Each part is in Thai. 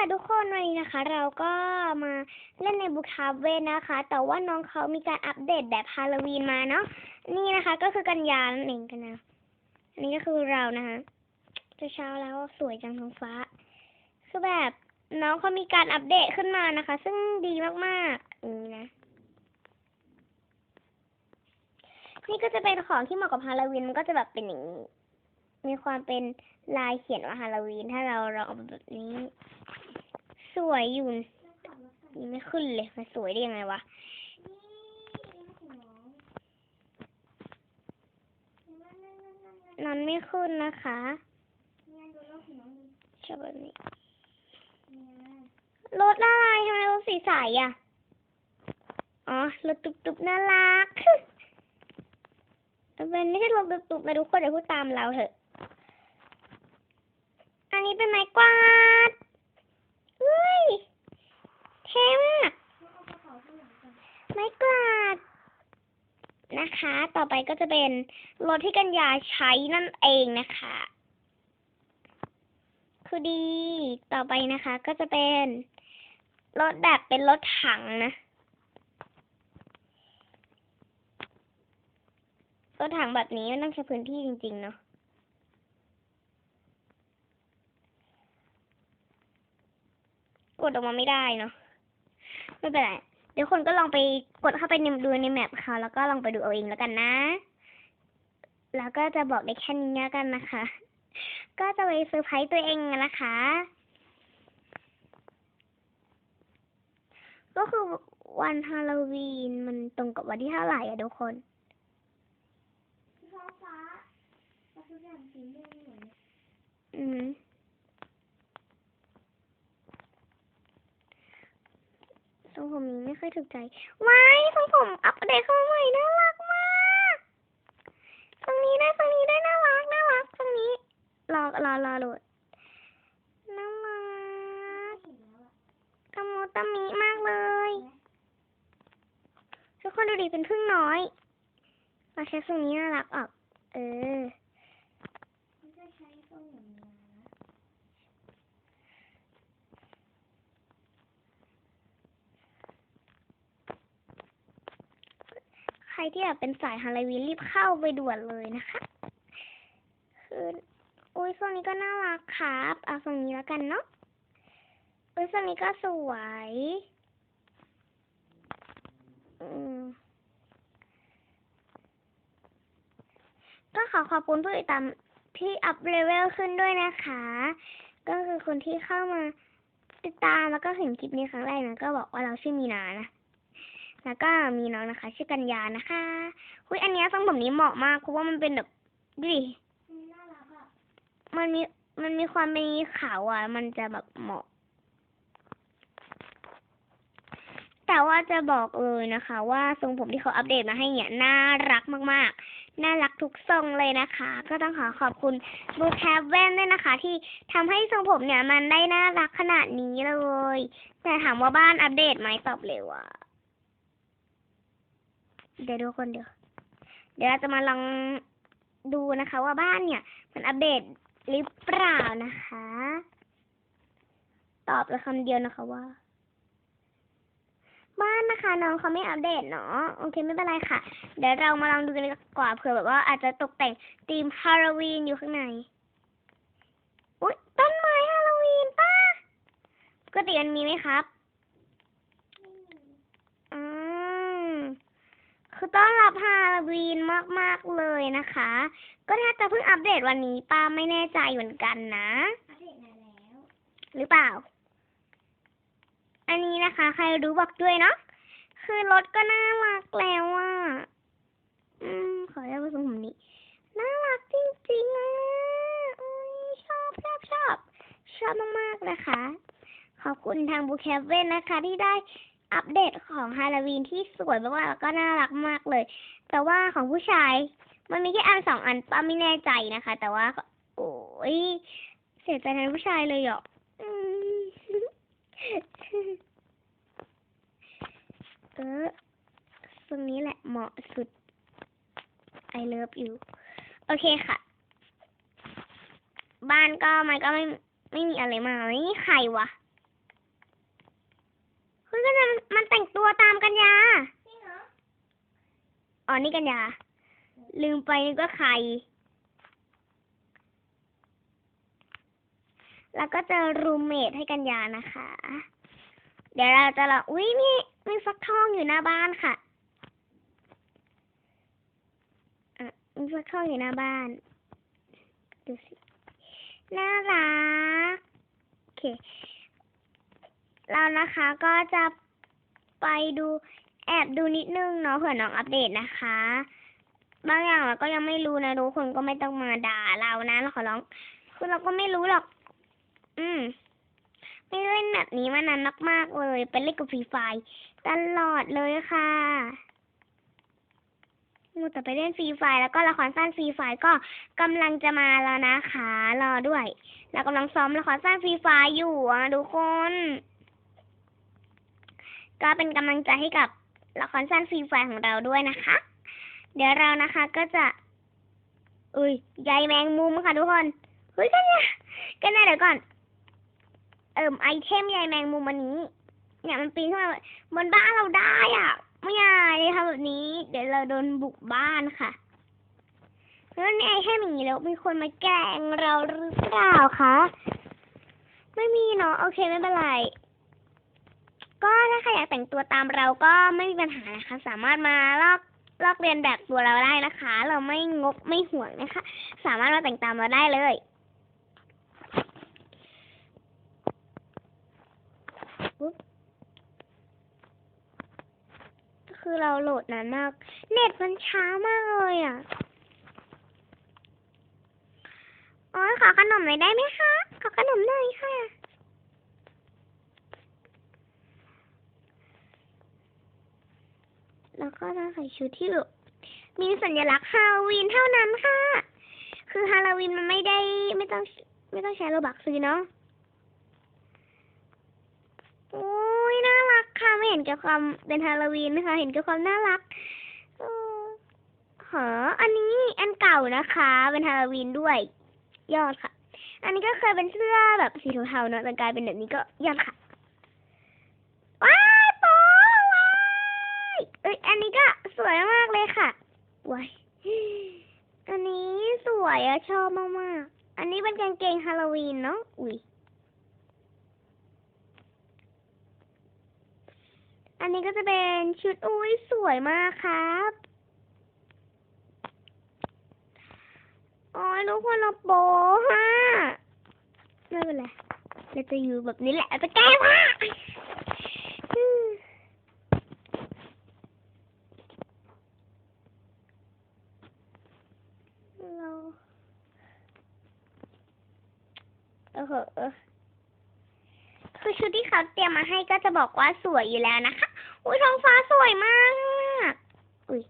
ค่ะทุกคนวันนี้นะคะ เราก็มาเล่นในบุคาเวนนะคะ แต่ว่าน้องเขามีการอัปเดตแบบฮาโลวีนมาเนาะนี่นะคะ ก็คือกันยานั่นเองกันนะอันนี้ก็คือเรานะคะจะเช้าแล้วสวยจังท้องฟ้า คือแบบน้องเขามีการอัปเดตขึ้นมานะคะ ซึ่งดีมากๆอย่างนี้นะนี่ก็จะเป็นของที่เหมาะกับฮาโลวีนมันก็จะแบบเป็นอย่างนี้มีความเป็นลายเขียนว่าฮาโลวีนถ้าเราลองแบบนี้ วยอยู่นี่ไม่ขึ้นเลย มันสวยได้ยังไงวะนั้นไม่ขึ้นนะคะชอบแบบนี้รถอะไรทำไมรถสีใสอะ อ๋อ รถตุบๆน่ารักเป็นไม่ใช่รถตุบๆนะทุกคนเดี๋ยวพูดตามเราเถอะ อันนี้เป็นไม้กวาดเฮ้ย เท่มาก ไม้กวาด นะคะ ต่อไปก็จะเป็นรถที่กัญญาใช้นั่นเองนะคะ คือดี ต่อไปนะคะ ก็จะเป็นรถแบบเป็นรถถังนะ รถถังแบบนี้มันต้องใช้พื้นที่จริง ๆ เนาะกดออกมาไม่ได้เนาะไม่เป็นไร ดี๋ยวคนก็ลองไปกดเข้าไปในดูในแมปเขาแล้วก็ลองไปดูเอาเองแล้วกันนะ แล้วก็จะบอกได้แค่นี้แล้วกันนะคะ ก็จะไปเซอร์ไพรส์ตัวเองนะคะ ก็คือวันฮาโลวีนมันตรงกับวันที่เท่าไหร่อะทุกคนอืม ทรง ผมนี้ไม่ค่อยถูกใจ ว้ายทรงผมอัปเดตเข้ามาใหม่น่ารักมากทรงนี้ได้ทรงนี้ได้น่ารักน่ารักทรงนี้ รอรอรอโหลดน่ารักตะมูตะมิมากเลย ทุกคนดูดิเป็นพึ่งน้อยมาใช้ทรงนี้น่ารักออก เออ ใค รที่อยากเป็นสายฮาโลวีนรีบเข้าไปด่วนเลยนะคะคืออุ้ยทรงนี้ก็น่ารักครับเอาทรงนี้แล้วกันเนาะอุ้ยทรงนี้ก็สวยอืมก็ขอขอบคุณผู้ติดตามที่อัพเลเวลขึ้นด้วยนะคะ ก็คือคนที่เข้ามาติดตามแล้วก็เห็นคลิปนี้ครั้งแรกนะก็บอกว่าเราชื่อมีนานะ แล้วก็มีน้องนะคะ ชื่อกัญญานะคะคุยอันเนี้ยทรงผมนี้เหมาะมากเพราะว่ามันเป็นแบบดิมันมีมันมีความเป็นขาวอะ มันจะแบบเหมาะ แต่ว่าจะบอกเลยนะคะ ว่าทรงผมที่เขาอัปเดตมาให้เนี่ยน่ารักมากๆ น่ารักทุกทรงเลยนะคะ ก็ต้องขอขอบคุณบูแคปแว่นด้วยนะคะ ที่ทำให้ทรงผมเนี่ย มันได้น่ารักขนาดนี้เลย แต่ถามว่าบ้านอัปเดตไหมตอบเร็วอะ เดี๋ยวดูคนเดียว เดี๋ยวเราจะมาลองดูนะคะ ว่าบ้านเนี่ย มันอัปเดตหรือเปล่านะคะ ตอบเลยคำเดียวนะคะว่า บ้านนะคะน้องเขาไม่อัปเดตเนาะโอเคไม่เป็นไรค่ะ เดี๋ยวเรามาลองดูกันดีกว่าเผื่อแบบว่าอาจจะตกแต่งธีมฮาโลวีนอยู่ข้างในอุ้ยต้นไม้ฮาโลวีนป้าปกติมันมีไหมครับอืม คือต้อนรับฮาโลวีนมากๆเลยนะคะ ก็น่าจะเพิ่งอัปเดตวันนี้ป้าไม่แน่ใจเหมือนกันนะ อัปเดตแล้ว หรือเปล่า อันนี้นะคะ ใครรู้บอกด้วยเนาะ คือรถก็น่ารักแล้วอะ อืม ขอเรียกว่าทรงผมนี้ น่ารักจริงๆอะชอบชอบชอบชอบมากๆนะคะ ขอบคุณทางบูแคเว่นนะคะ ที่ได้ อัปเดตของฮาโลวีนที่สวยมากๆแล้วก็น่ารักมากเลย แต่ว่าของผู้ชาย มันมีแค่อันสองอันป้าไม่แน่ใจนะคะ แต่ว่า โอ้ยเสียใจแทนผู้ชายเลยอะอืมเออตรงนี้แหละเหมาะสุด I love you โอเคค่ะ บ้านก็มันก็ไม่ไม่มีอะไรมากไม่มีใครวะ เฮ้ยกัญญามันมันแต่งตัวตามกัญญาจริงเหรอ อ๋อ นี่กัญญาลืมไปนึกว่าใคร แล้วก็เจอรูมเมทให้กัญญานะคะ เดี๋ยวเราจะลองอุ้ยมีมีฟักทองอยู่หน้าบ้านค่ะอะมีฟักทองอยู่หน้าบ้าน ดูสิ น่ารัก โอเค เรานะคะก็จะ ไปดูแอบดูนิดนึงเนาะเผื่อน้องอัปเดตนะคะ บางอย่างเราก็ยังไม่รู้นะทุกคนก็ไม่ต้องมาด่าเรานะเราขอร้องคือเราก็ไม่รู้หรอก อืม ไม่เล่นแบบนี้มานานมากๆเลยเป็นเล่นกับฟรีไฟตลอดเลยค่ะมูแต่ไปเล่นฟรีไฟแล้วก็ละครสั้นฟรีไฟก็กำลังจะมาแล้วนะคะ รอด้วย เรากำลังซ้อมละครสั้นฟรีไฟอยู่อะทุกคน ก็เป็นกำลังใจให้กับละครสั้นฟรีไฟของเราด้วยนะคะ เดี๋ยวเรานะคะก็จะ อุ้ยใยแมงมุมค่ะทุกคนเฮ้ยกันเนี่ยกันเนี่ยเดี๋ยวก่อน เอิ่มไอเทมใยแมงมุมอันนี้ เนี่ยมันปีนขึ้นมาบนบ้านเราได้อะไม่อยากเลยทำแบบนี้ เดี๋ยวเราโดนบุกบ้านค่ะแล้วนี่ไอเทมอย่างนี้แล้วมีคนมาแกล้งเราหรือเปล่าคะไม่มีเนาะโอเคไม่เป็นไร ก็ถ้าใครอยากแต่งตัวตามเราก็ไม่มีปัญหานะคะ สามารถมาลอกลอกเรียนแบบตัวเราได้นะคะ เราไม่งกไม่ห่วงนะคะ สามารถมาแต่งตามเราได้เลยปุ๊บคือเราโหลดนานมาก เน็ตมันช้ามากเลยอะอ๋อขอขนมหน่อยได้ไหมคะ ขอขนมหน่อยค่ะ แล้วก็จะใส่ชุดที่แบบมีสัญลักษณ์ฮาโลวีนเท่านั้นค่ะ คือฮาโลวีนมันไม่ได้ไม่ต้องไม่ต้องใช้โลบักซื้อเนาะโอ้ยน่ารักค่ะไม่เห็นแก่ความเป็นฮาโลวีนนะคะ เห็นแก่ความน่ารักเออหออันนี้อันเก่านะคะ เป็นฮาโลวีนด้วย ยอดค่ะ อันนี้ก็เคยเป็นเสื้อแบบสีเทาๆเนอะแต่กลายเป็นแบบนี้ก็ยอดค่ะ ว้ายโป๊ว้ายเอ้ย อันนี้ก็สวยมากเลยค่ะว้ายอันนี้สวยอะ ชอบมากๆ อันนี้เป็นกางเกงฮาโลวีนเนาะ อุ้ย อันนี้ก็จะเป็นชุดอุ้ยสวยมากครับโอ้ยทุกคนเราโปฮะไม่เป็นไรเราจะอยู่แบบนี้แหละไปแก้ผ้าอืมเรา เออเหคือชุดที่เขาเตรียมมาให้ก็จะบอกว่าสวยอยู่แล้วนะคะ อุ้ยท้องฟ้าสวยมาก อุ้ย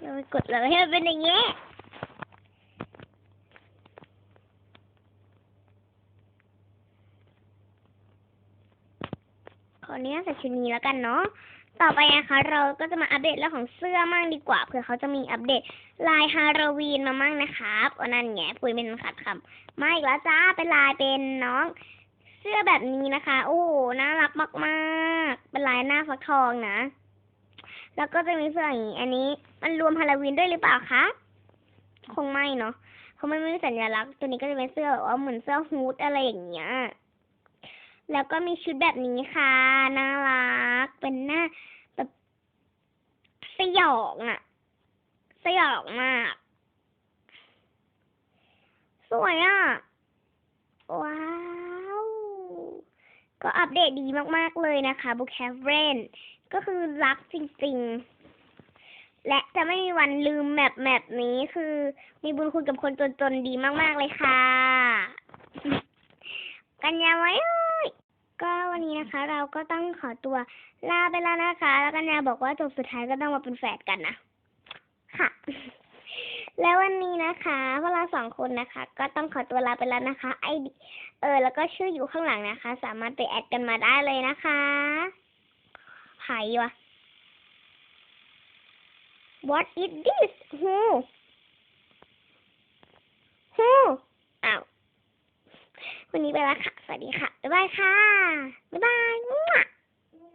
เราไปกดเลยให้มันเป็นอย่างเงี้ยขออนุญาตใส่ชุดนี้แล้วกันเนาะ ต่อไปนะคะเราก็จะมาอัปเดตเรื่องของเสื้อมั่งดีกว่าเผื่อเขาจะมีอัปเดตลายฮาโลวีนมามั่งนะครับอันนั้นไงปุยเป็นขัดคำมาอีกแล้วจ้าเป็นลายเป็นน้อง เสื้อแบบนี้นะคะ โอ้น่ารักมากๆ เป็นลายหน้าฟักทองนะ แล้วก็จะมีเสื้ออย่างนี้ อันนี้มันรวมฮาโลวีนด้วยหรือเปล่าคะคงไม่เนาะเพราะมันไม่มีสัญลักษณ์ตัวนี้ก็จะเป็นเสื้อแบบว่าเหมือนเสื้อฮูดอะไรอย่างเงี้ย แล้วก็มีชุดแบบนี้ค่ะ น่ารัก เป็นหน้าแบบสยองอะสยองมาก สวยอะว้าว ก็อัปเดตดีมาก ๆ เลยนะคะบุคแคฟเรนก็คือรักจริง ๆ และจะไม่มีวันลืมแมปแมปนี้คือ มีบุญคุณกับคนจน ๆ ดีมาก ๆ เลยค่ะ กันยาไว้ ก็วันนี้นะคะ เราก็ต้องขอตัวลาไปแล้วนะคะ แล้วกันยบอกว่าจบสุดท้ายก็ต้องมาเป็นแฝดกันนะค่ะ แล้ววันนี้นะคะพวกเราสองคนนะคะ ก็ต้องขอตัวลาไปแล้วนะคะ ไอดเออ แล้วก็ชื่ออยู่ข้างหลังนะคะ สามารถไปแอดกันมาได้เลยนะคะไผ่วะ What is this Who Who วันนี้ไปแล้วค่ะ สวัสดีค่ะ บ๊ายบายค่ะ บ๊ายบาย